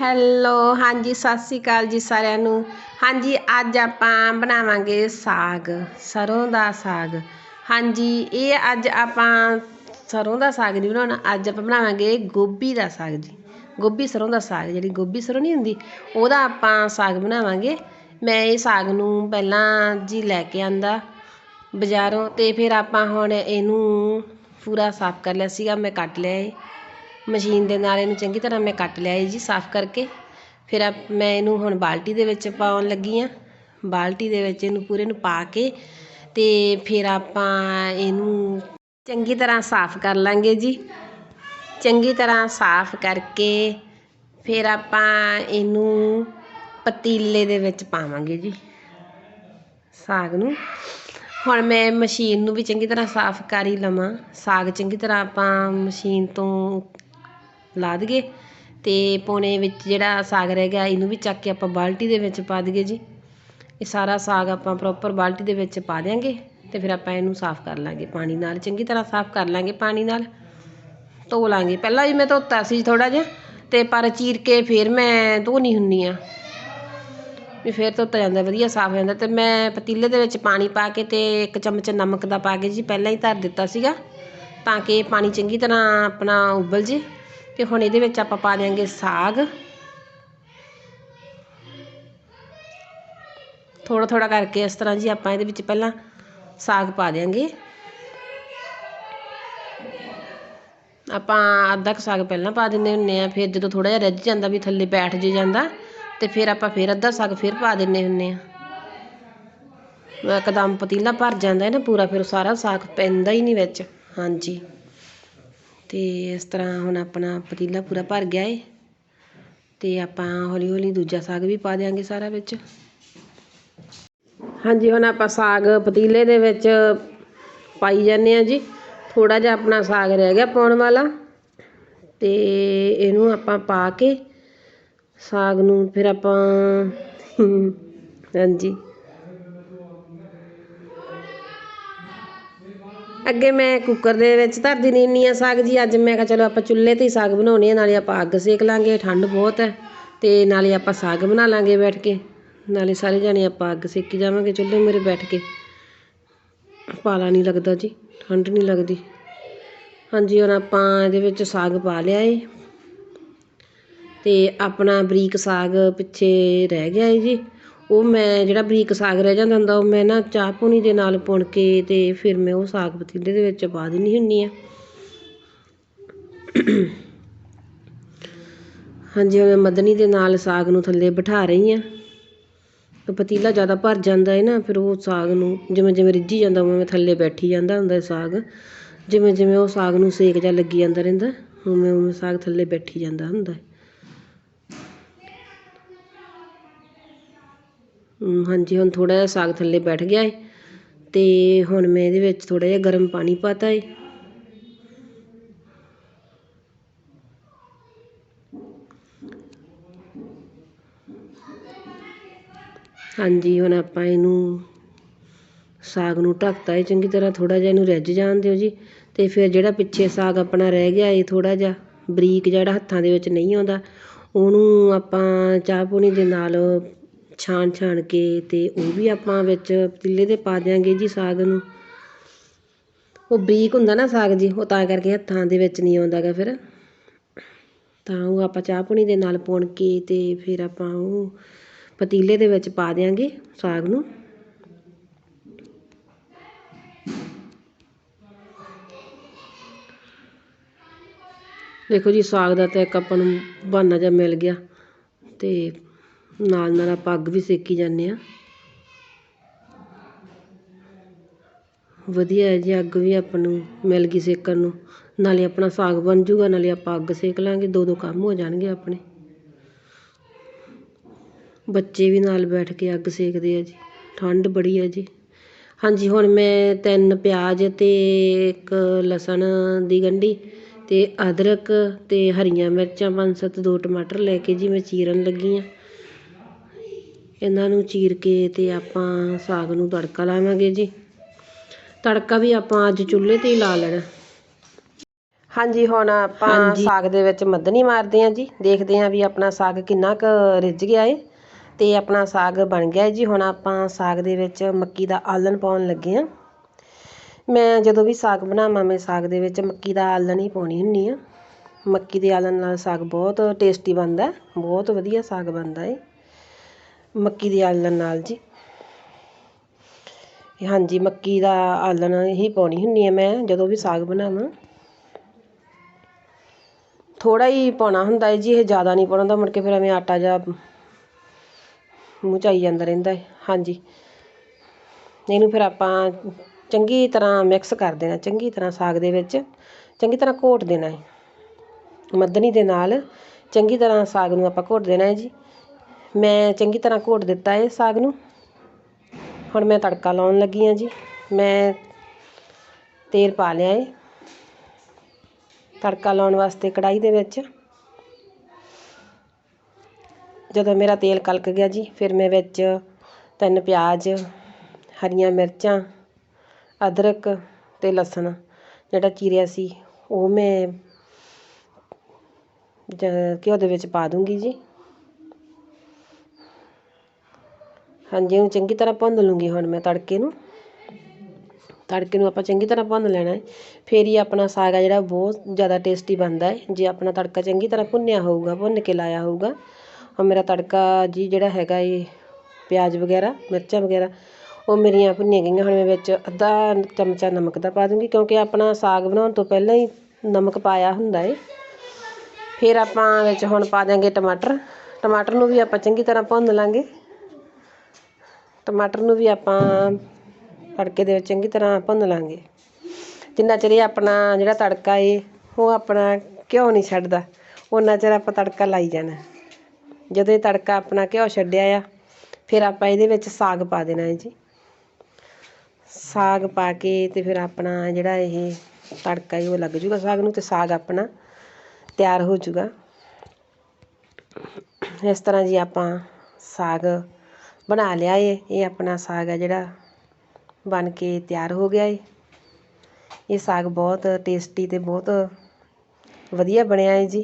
Hello ਹਾਂਜੀ, ਸਤਿ ਸ਼੍ਰੀ ਅਕਾਲ ਜੀ ਸਾਰਿਆਂ ਨੂੰ। ਹਾਂਜੀ, ਅੱਜ ਆਪਾਂ ਬਣਾਵਾਂਗੇ ਸਾਗ, ਸਰੋਂ ਦਾ ਸਾਗ। ਹਾਂਜੀ, ਇਹ ਅੱਜ ਆਪਾਂ ਸਰੋਂ ਦਾ ਸਾਗ ਨਹੀਂ ਬਣਾਉਣਾ, ਅੱਜ ਆਪਾਂ ਬਣਾਵਾਂਗੇ ਗੋਭੀ ਦਾ ਸਾਗ ਜੀ। ਗੋਭੀ, ਸਰੋਂ ਦਾ ਸਾਗ, ਜਿਹੜੀ ਗੋਭੀ ਸਰੋਂ ਨਹੀਂ ਹੁੰਦੀ, ਉਹਦਾ ਆਪਾਂ ਸਾਗ ਬਣਾਵਾਂਗੇ। ਮੈਂ ਇਹ ਸਾਗ ਨੂੰ ਪਹਿਲਾਂ ਜੀ ਲੈ ਕੇ ਆਂਦਾ ਬਾਜ਼ਾਰੋਂ ਤੇ ਫਿਰ ਆਪਾਂ ਹੁਣ ਇਹਨੂੰ ਪੂਰਾ ਸਾਫ਼ ਕਰ ਲਿਆ ਸੀਗਾ, ਮੈਂ ਕੱਟ ਲਿਆ ਏ। ਮਸ਼ੀਨ ਦੇ ਨਾਲ ਇਹਨੂੰ ਚੰਗੀ ਤਰ੍ਹਾਂ ਮੈਂ ਕੱਟ ਲਿਆ ਏ ਜੀ, ਸਾਫ਼ ਕਰਕੇ। ਫਿਰ ਆਪ- ਮੈਂ ਇਹਨੂੰ ਹੁਣ ਬਾਲਟੀ ਦੇ ਵਿੱਚ ਪਾਉਣ ਲੱਗੀ ਹਾਂ ਬਾਲਟੀ ਦੇ ਵਿੱਚ ਇਹਨੂੰ ਪੂਰੇ ਨੂੰ ਪਾ ਕੇ ਤੇ ਫਿਰ ਆਪਾਂ ਇਹਨੂੰ ਚੰਗੀ ਤਰ੍ਹਾਂ ਸਾਫ਼ ਕਰ ਲਾਂਗੇ ਜੀ। ਚੰਗੀ ਤਰ੍ਹਾਂ ਸਾਫ਼ ਕਰਕੇ ਫਿਰ ਆਪਾਂ ਇਹਨੂੰ ਪਤੀਲੇ ਦੇ ਵਿੱਚ ਪਾਵਾਂਗੇ ਜੀ, ਸਾਗ ਨੂੰ। ਹੁਣ ਮੈਂ ਮਸ਼ੀਨ ਨੂੰ ਵੀ ਚੰਗੀ ਤਰ੍ਹਾਂ ਸਾਫ਼ ਕਰ ਹੀ ਲਵਾਂ। ਸਾਗ ਚੰਗੀ ਤਰ੍ਹਾਂ ਆਪਾਂ ਮਸ਼ੀਨ ਤੋਂ ਲਾ ਦਈਏ ਅਤੇ ਪੌਣੇ ਵਿੱਚ ਜਿਹੜਾ ਸਾਗ ਰਹਿ ਗਿਆ, ਇਹਨੂੰ ਵੀ ਚੱਕ ਕੇ ਆਪਾਂ ਬਾਲਟੀ ਦੇ ਵਿੱਚ ਪਾ ਦਈਏ ਜੀ। ਇਹ ਸਾਰਾ ਸਾਗ ਆਪਾਂ ਪ੍ਰੋਪਰ ਬਾਲਟੀ ਦੇ ਵਿੱਚ ਪਾ ਦਿਆਂਗੇ ਤੇ ਫਿਰ ਆਪਾਂ ਇਹਨੂੰ ਸਾਫ਼ ਕਰ ਲਾਂਗੇ ਪਾਣੀ ਨਾਲ, ਚੰਗੀ ਤਰ੍ਹਾਂ ਸਾਫ਼ ਕਰ ਲਾਂਗੇ ਪਾਣੀ ਨਾਲ। ਧੋ ਲਾਂਗੇ। ਪਹਿਲਾਂ ਵੀ ਮੈਂ ਧੋਤਾ ਸੀ ਥੋੜਾ ਜਿਹਾ ਤੇ ਪਰ ਚੀਰ ਕੇ ਫਿਰ ਮੈਂ ਧੋਣੀ ਹੁੰਨੀ ਆ। ਵੀ ਫਿਰ ਧੋਤਾ ਜਾਂਦਾ, ਵਧੀਆ ਸਾਫ਼ ਹੋ ਜਾਂਦਾ ਤੇ ਮੈਂ ਪਤੀਲੇ ਦੇ ਵਿੱਚ ਪਾਣੀ ਪਾ ਕੇ ਤੇ ਇੱਕ ਚਮਚ ਨਮਕ ਦਾ ਪਾ ਕੇ ਜੀ ਪਹਿਲਾਂ ਹੀ ਧਰ ਦਿੱਤਾ ਸੀਗਾ ਤਾਂ ਕਿ ਪਾਣੀ ਚੰਗੀ ਤਰ੍ਹਾਂ ਆਪਣਾ ਉਬਲ ਜੇ। ਤੇ ਹੁਣ ਇਹਦੇ ਵਿੱਚ ਆਪਾਂ ਪਾ ਦਿਆਂਗੇ ਸਾਗ। ਥੋੜਾ ਥੋੜਾ ਕਰਕੇ ਇਸ ਤਰ੍ਹਾਂ ਜੀ ਆਪਾਂ ਇਹਦੇ ਵਿੱਚ ਪਹਿਲਾਂ ਸਾਗ ਪਾ ਦਿਆਂਗੇ। ਆਪਾਂ ਅੱਧਾ ਕੁ ਸਾਗ ਪਹਿਲਾਂ ਪਾ ਦਿੰਦੇ ਹੁੰਨੇ ਆ ਫਿਰ ਜਦੋਂ ਥੋੜਾ ਜਿਹਾ ਰਿੱਝ ਜਾਂਦਾ ਵੀ ਥੱਲੇ ਬੈਠ ਜੇ ਜਾਂਦਾ, ਤੇ ਫਿਰ ਆਪਾਂ ਫਿਰ ਅੱਧਾ ਸਾਗ ਫਿਰ ਪਾ ਦਿੰਨੇ ਹੁੰਨੇ ਆ ਇੱਕਦਮ ਪਤੀਲਾ ਭਰ ਜਾਂਦਾ ਹੈ ਨਾ ਪੂਰਾ, ਫਿਰ ਸਾਰਾ ਸਾਗ ਪੈਂਦਾ ਹੀ ਨਹੀਂ ਵਿੱਚ। ਹਾਂਜੀ। ਅਤੇ ਇਸ ਤਰ੍ਹਾਂ ਹੁਣ ਆਪਣਾ ਪਤੀਲਾ ਪੂਰਾ ਭਰ ਗਿਆ ਏ। ਅਤੇ ਆਪਾਂ ਹੌਲੀ ਹੌਲੀ ਦੂਜਾ ਸਾਗ ਵੀ ਪਾ ਦਿਆਂਗੇ ਸਾਰਾ ਵਿੱਚ। ਹਾਂਜੀ, ਹੁਣ ਆਪਾਂ ਸਾਗ ਪਤੀਲੇ ਦੇ ਵਿੱਚ ਪਾਈ ਜਾਂਦੇ ਆ ਜੀ। ਥੋੜਾ ਜਿਹਾ ਆਪਣਾ ਸਾਗ ਰਹਿ ਗਿਆ ਪਾਉਣ ਵਾਲਾ। ਤੇ ਇਹਨੂੰ ਆਪਾਂ ਪਾ ਕੇ ਸਾਗ ਨੂੰ ਫਿਰ ਆਪਾਂ, ਹਾਂਜੀ। ਅੱਗੇ ਮੈਂ ਕੁੱਕਰ ਦੇ ਵਿੱਚ ਧਰਦੀ ਨਹੀਂ ਹੁੰਦੀ ਆ ਸਾਗ ਜੀ, ਅੱਜ ਮੈਂ ਕਿਹਾ ਚਲੋ ਆਪਾਂ ਚੁੱਲ੍ਹੇ ਤੇ ਹੀ ਸਾਗ ਬਣਾਉਣੇ ਆ, ਨਾਲੇ ਆਪਾਂ ਅੱਗ ਸੇਕ ਲਾਂਗੇ, ਠੰਡ ਬਹੁਤ ਹੈ ਅਤੇ ਨਾਲੇ ਆਪਾਂ ਸਾਗ ਬਣਾ ਲਾਂਗੇ ਬੈਠ ਕੇ, ਨਾਲੇ ਸਾਰੇ ਜਾਣੇ ਆਪਾਂ ਅੱਗ ਸੇਕੀ ਜਾਵਾਂਗੇ ਚੁੱਲ੍ਹੇ ਮੇਰੇ ਬੈਠ ਕੇ। ਪਾਲਾ ਨਹੀਂ ਲੱਗਦਾ ਜੀ, ਠੰਡ ਨਹੀਂ ਲੱਗਦੀ। ਹਾਂਜੀ, ਹੁਣ ਆਪਾਂ ਇਹਦੇ ਵਿੱਚ ਸਾਗ ਪਾ ਲਿਆ ਏ ਅਤੇ ਆਪਣਾ ਬਰੀਕ ਸਾਗ ਪਿੱਛੇ ਰਹਿ ਗਿਆ ਏ ਜੀ। ਉਹ ਮੈਂ ਜਿਹੜਾ ਬਰੀਕ ਸਾਗ ਰਹਿ ਜਾਂਦਾ ਹੁੰਦਾ, ਉਹ ਮੈਂ ਨਾ ਚਾਹ ਪੂਣੀ ਦੇ ਨਾਲ ਪੁਣ ਕੇ ਅਤੇ ਫਿਰ ਮੈਂ ਉਹ ਸਾਗ ਪਤੀਲੇ ਦੇ ਵਿੱਚ ਪਾ ਦਿੰਦੀ ਹੁੰਦੀ ਹਾਂ। ਹਾਂਜੀ ਮੈਂ ਮਦਨੀ ਦੇ ਨਾਲ ਸਾਗ ਨੂੰ ਥੱਲੇ ਬਿਠਾ ਰਹੀ ਹਾਂ। ਪਤੀਲਾ ਜ਼ਿਆਦਾ ਭਰ ਜਾਂਦਾ ਹੈ ਨਾ, ਫਿਰ ਉਹ ਸਾਗ ਨੂੰ ਜਿਵੇਂ ਜਿਵੇਂ ਰਿੱਝੀ ਜਾਂਦਾ ਉਵੇਂ ਥੱਲੇ ਬੈਠੀ ਜਾਂਦਾ ਹੁੰਦਾ ਸਾਗ। ਜਿਵੇਂ ਜਿਵੇਂ ਉਹ ਸਾਗ ਨੂੰ ਸੇਕ ਜਾ ਲੱਗੀ ਜਾਂਦਾ ਰਹਿੰਦਾ, ਉਵੇਂ ਉਵੇਂ ਸਾਗ ਥੱਲੇ ਬੈਠੀ ਜਾਂਦਾ ਹੁੰਦਾ ਹਾਂਜੀ, ਹੁਣ ਥੋੜ੍ਹਾ ਜਿਹਾ ਸਾਗ ਥੱਲੇ ਬੈਠ ਗਿਆ ਏ ਅਤੇ ਹੁਣ ਮੈਂ ਇਹਦੇ ਵਿੱਚ ਥੋੜ੍ਹਾ ਜਿਹਾ ਗਰਮ ਪਾਣੀ ਪਾਤਾ ਹੈ ਹਾਂਜੀ, ਹੁਣ ਆਪਾਂ ਇਹਨੂੰ ਸਾਗ ਨੂੰ ਢੱਕਤਾ ਹੈ ਚੰਗੀ ਤਰ੍ਹਾਂ ਥੋੜ੍ਹਾ ਜਿਹਾ ਇਹਨੂੰ ਰਿੱਝ ਜਾਣ ਦਿਓ ਜੀ ਅਤੇ ਫਿਰ ਜਿਹੜਾ ਪਿੱਛੇ ਸਾਗ ਆਪਣਾ ਰਹਿ ਗਿਆ ਏ, ਥੋੜ੍ਹਾ ਜਿਹਾ ਬਰੀਕ ਜਿਹੜਾ ਹੱਥਾਂ ਦੇ ਵਿੱਚ ਨਹੀਂ ਆਉਂਦਾ, ਉਹਨੂੰ ਆਪਾਂ ਚਾਹ ਪੂਣੀ ਦੇ ਨਾਲ ਛਾਣ ਛਾਣ ਕੇ ਅਤੇ ਉਹ ਵੀ ਆਪਾਂ ਵਿੱਚ ਪਤੀਲੇ ਦੇ ਪਾ ਦਿਆਂਗੇ ਜੀ ਸਾਗ ਨੂੰ। ਉਹ ਬਰੀਕ ਹੁੰਦਾ ਨਾ ਸਾਗ ਜੀ, ਉਹ ਤਾਂ ਕਰਕੇ ਹੱਥਾਂ ਦੇ ਵਿੱਚ ਨਹੀਂ ਆਉਂਦਾ ਗਾ ਫਿਰ। ਤਾਂ ਉਹ ਆਪਾਂ ਚਾਹ ਪੂਣੀ ਦੇ ਨਾਲ ਪੁਣ ਕੇ ਅਤੇ ਫਿਰ ਆਪਾਂ ਉਹ ਪਤੀਲੇ ਦੇ ਵਿੱਚ ਪਾ ਦਿਆਂਗੇ ਸਾਗ ਨੂੰ। ਦੇਖੋ ਜੀ ਸਾਗ ਦਾ ਤਾਂ ਇੱਕ ਆਪਾਂ ਨੂੰ ਬਹਾਨਾ ਜਿਹਾ ਮਿਲ ਗਿਆ ਅਤੇ ਨਾਲ ਨਾਲ ਆਪਾਂ ਅੱਗ ਵੀ ਸੇਕੀ ਜਾਂਦੇ ਹਾਂ। ਵਧੀਆ ਹੈ ਜੀ, ਅੱਗ ਵੀ ਆਪਾਂ ਨੂੰ ਮਿਲ ਗਈ ਸੇਕਣ ਨੂੰ। ਨਾਲੇ ਆਪਣਾ ਸਾਗ ਬਣ ਜੂਗਾ, ਨਾਲੇ ਆਪਾਂ ਅੱਗ ਸੇਕ ਲਾਂਗੇ ਦੋ ਦੋ ਕੰਮ ਹੋ ਜਾਣਗੇ ਆਪਣੇ। ਬੱਚੇ ਵੀ ਨਾਲ ਬੈਠ ਕੇ ਅੱਗ ਸੇਕਦੇ ਆ ਜੀ। ਠੰਡ ਬੜੀ ਹੈ ਜੀ। ਹਾਂਜੀ, ਹੁਣ ਮੈਂ ਤਿੰਨ ਪਿਆਜ਼ ਤੇ ਇੱਕ ਲਸਣ ਦੀ ਗੰਢੀ ਤੇ ਅਦਰਕ ਤੇ ਹਰੀਆਂ ਮਿਰਚਾਂ, ਪੰਜ ਸੱਤ ਦੋ ਟਮਾਟਰ ਲੈ ਕੇ ਜੀ ਮੈਂ ਚੀਰਨ ਲੱਗੀ ਆ ਇਹਨਾਂ ਨੂੰ ਚੀਰ ਕੇ ਤੇ ਆਪਾਂ ਸਾਗ ਨੂੰ ਤੜਕਾ ਲਾਵਾਂਗੇ ਜੀ। ਤੜਕਾ ਵੀ ਆਪਾਂ ਅੱਜ ਚੁੱਲ੍ਹੇ ਤੇ ਹੀ ਲਾ ਲੈਣਾ। ਹਾਂਜੀ ਹੁਣ ਆਪਾਂ ਸਾਗ ਦੇ ਵਿੱਚ ਮੱਧਨੀ ਮਾਰਦੇ ਹਾਂ ਜੀ। ਦੇਖਦੇ ਹਾਂ ਵੀ ਆਪਣਾ ਸਾਗ ਕਿੰਨਾ ਕੁ ਰਿੱਝ ਗਿਆ ਏ ਤੇ ਆਪਣਾ ਸਾਗ ਬਣ ਗਿਆ ਜੀ। ਹੁਣ ਆਪਾਂ ਸਾਗ ਦੇ ਵਿੱਚ ਮੱਕੀ ਦਾ ਆਲਣ ਪਾਉਣ ਲੱਗੇ ਹਾਂ। ਮੈਂ ਜਦੋਂ ਵੀ ਸਾਗ ਬਣਾਵਾਂ ਮੈਂ ਸਾਗ ਦੇ ਵਿੱਚ ਮੱਕੀ ਦਾ ਆਲਣ ਹੀ ਪਾਉਣੀ ਹੁੰਨੀ ਆ ਮੱਕੀ ਦੇ ਆਲਣ ਨਾਲ ਸਾਗ ਬਹੁਤ ਟੇਸਟੀ ਬਣਦਾ ਬਹੁਤ ਵਧੀਆ ਸਾਗ ਬਣਦਾ ਏ। ਮੱਕੀ ਦੇ ਆਲਣ ਨਾਲ ਜੀ। ਹਾਂਜੀ, ਮੱਕੀ ਦਾ ਆਲਣ ਹੀ ਪਾਉਣੀ ਹੁੰਦੀ ਆ ਮੈਂ, ਜਦੋਂ ਵੀ ਸਾਗ ਬਣਾਵਾਂ। ਥੋੜਾ ਹੀ ਪਾਉਣਾ ਹੁੰਦਾ ਹੈ ਜੀ, ਇਹ ਜ਼ਿਆਦਾ ਨਹੀਂ ਪਾਉਣਾ ਹੁੰਦਾ, ਮੁੜ ਕੇ ਫਿਰ ਐਵੇਂ ਆਟਾ ਜਿਹਾ ਮੂੰਹ 'ਚ ਆਈ ਜਾਂਦਾ ਰਹਿੰਦਾ ਹੈ ਹਾਂਜੀ। ਇਹਨੂੰ ਫਿਰ ਆਪਾਂ ਚੰਗੀ ਤਰ੍ਹਾਂ ਮਿਕਸ ਕਰ ਦੇਣਾ, ਚੰਗੀ ਤਰ੍ਹਾਂ ਸਾਗ ਦੇ ਵਿੱਚ, ਚੰਗੀ ਤਰ੍ਹਾਂ ਘੋਟ ਦੇਣਾ ਹੈ ਮੱਧਨੀ ਦੇ ਨਾਲ ਚੰਗੀ ਤਰ੍ਹਾਂ ਸਾਗ ਨੂੰ ਆਪਾਂ ਘੋਟ ਦੇਣਾ ਹੈ ਜੀ। ਮੈਂ ਚੰਗੀ ਤਰ੍ਹਾਂ ਘੋਟ ਦਿੱਤਾ ਹੈ ਸਾਗ ਨੂੰ। ਹੁਣ ਮੈਂ ਤੜਕਾ ਲਾਉਣ ਲੱਗੀ ਹਾਂ ਜੀ। ਮੈਂ ਤੇਲ ਪਾ ਲਿਆ ਹੈ ਤੜਕਾ ਲਾਉਣ ਵਾਸਤੇ ਕੜਾਈ ਦੇ ਵਿੱਚ। ਜਦੋਂ ਮੇਰਾ ਤੇਲ ਕਲਕ ਗਿਆ ਜੀ, ਫਿਰ ਮੈਂ ਵਿੱਚ ਤਿੰਨ ਪਿਆਜ਼, ਹਰੀਆਂ ਮਿਰਚਾਂ, ਅਦਰਕ ਤੇ ਲਸਣ, ਜਿਹੜਾ ਚੀਰਿਆ ਸੀ, ਉਹ ਮੈਂ ਘਿਓ ਦੇ ਵਿੱਚ ਪਾ ਦੂੰਗੀ ਜੀ। ਹਾਂਜੀ ਉਹਨੂੰ ਚੰਗੀ ਤਰ੍ਹਾਂ ਭੁੰਨ ਲੂੰਗੀ ਹੁਣ ਮੈਂ ਤੜਕੇ ਨੂੰ। ਤੜਕੇ ਨੂੰ ਆਪਾਂ ਚੰਗੀ ਤਰ੍ਹਾਂ ਭੁੰਨ ਲੈਣਾ ਹੈ। ਫਿਰ ਹੀ ਆਪਣਾ ਸਾਗ ਆ ਜਿਹੜਾ ਬਹੁਤ ਜ਼ਿਆਦਾ ਟੇਸਟੀ ਬਣਦਾ ਹੈ। ਜੇ ਆਪਣਾ ਤੜਕਾ ਚੰਗੀ ਤਰ੍ਹਾਂ ਭੁੰਨਿਆ ਹੋਊਗਾ, ਭੁੰਨ ਕੇ ਲਾਇਆ ਹੋਊਗਾ ਹੁਣ ਮੇਰਾ ਤੜਕਾ ਜੀ ਜਿਹੜਾ ਹੈਗਾ ਇਹ ਪਿਆਜ਼ ਵਗੈਰਾ, ਮਿਰਚਾਂ ਵਗੈਰਾ, ਉਹ ਮੇਰੀਆਂ ਭੁੰਨੀਆਂ ਗਈਆਂ। ਹੁਣ ਮੈਂ ਵਿੱਚ ਅੱਧਾ ਚਮਚਾ ਨਮਕ ਦਾ ਪਾ ਦੂੰਗੀ, ਕਿਉਂਕਿ ਆਪਣਾ ਸਾਗ ਬਣਾਉਣ ਤੋਂ ਪਹਿਲਾਂ ਹੀ ਨਮਕ ਪਾਇਆ ਹੁੰਦਾ ਏ। ਫਿਰ ਆਪਾਂ ਵਿੱਚ ਹੁਣ ਪਾ ਦਿਆਂਗੇ ਟਮਾਟਰ। ਟਮਾਟਰ ਨੂੰ ਵੀ ਆਪਾਂ ਚੰਗੀ ਤਰ੍ਹਾਂ ਭੁੰਨ ਲਾਂਗੇ। ਟਮਾਟਰ ਨੂੰ ਵੀ ਆਪਾਂ ਤੜਕੇ ਦੇ ਵਿੱਚ ਚੰਗੀ ਤਰ੍ਹਾਂ ਭੁੰਨ ਲਾਂਗੇ। ਜਿੰਨਾ ਚਿਰ ਇਹ ਆਪਣਾ ਜਿਹੜਾ ਤੜਕਾ ਏ, ਉਹ ਆਪਣਾ ਘਿਓ ਨਹੀਂ ਛੱਡਦਾ ਉਹਨਾਂ ਚਿਰ ਆਪਾਂ ਤੜਕਾ ਲਾਈ ਜਾਣਾ। ਜਦੋਂ ਇਹ ਤੜਕਾ ਆਪਣਾ ਘਿਓ ਛੱਡਿਆ ਆ, ਫਿਰ ਆਪਾਂ ਇਹਦੇ ਵਿੱਚ ਸਾਗ ਪਾ ਦੇਣਾ ਹੈ ਜੀ। ਸਾਗ ਪਾ ਕੇ ਤੇ ਫਿਰ ਆਪਣਾ ਜਿਹੜਾ ਇਹ ਤੜਕਾ ਏ, ਉਹ ਲੱਗ ਜੂਗਾ ਸਾਗ ਨੂੰ ਤੇ ਸਾਗ ਆਪਣਾ ਤਿਆਰ ਹੋ ਜੂਗਾ। ਇਸ ਤਰ੍ਹਾਂ ਜੀ ਆਪਾਂ ਸਾਗ ਬਣਾ ਲਿਆ ਏ, ਇਹ ਆਪਣਾ ਸਾਗ ਹੈ ਜਿਹੜਾ ਬਣ ਕੇ ਤਿਆਰ ਹੋ ਗਿਆ ਏ। ਇਹ ਸਾਗ ਬਹੁਤ ਟੇਸਟੀ ਅਤੇ ਬਹੁਤ ਵਧੀਆ ਬਣਿਆ ਏ ਜੀ।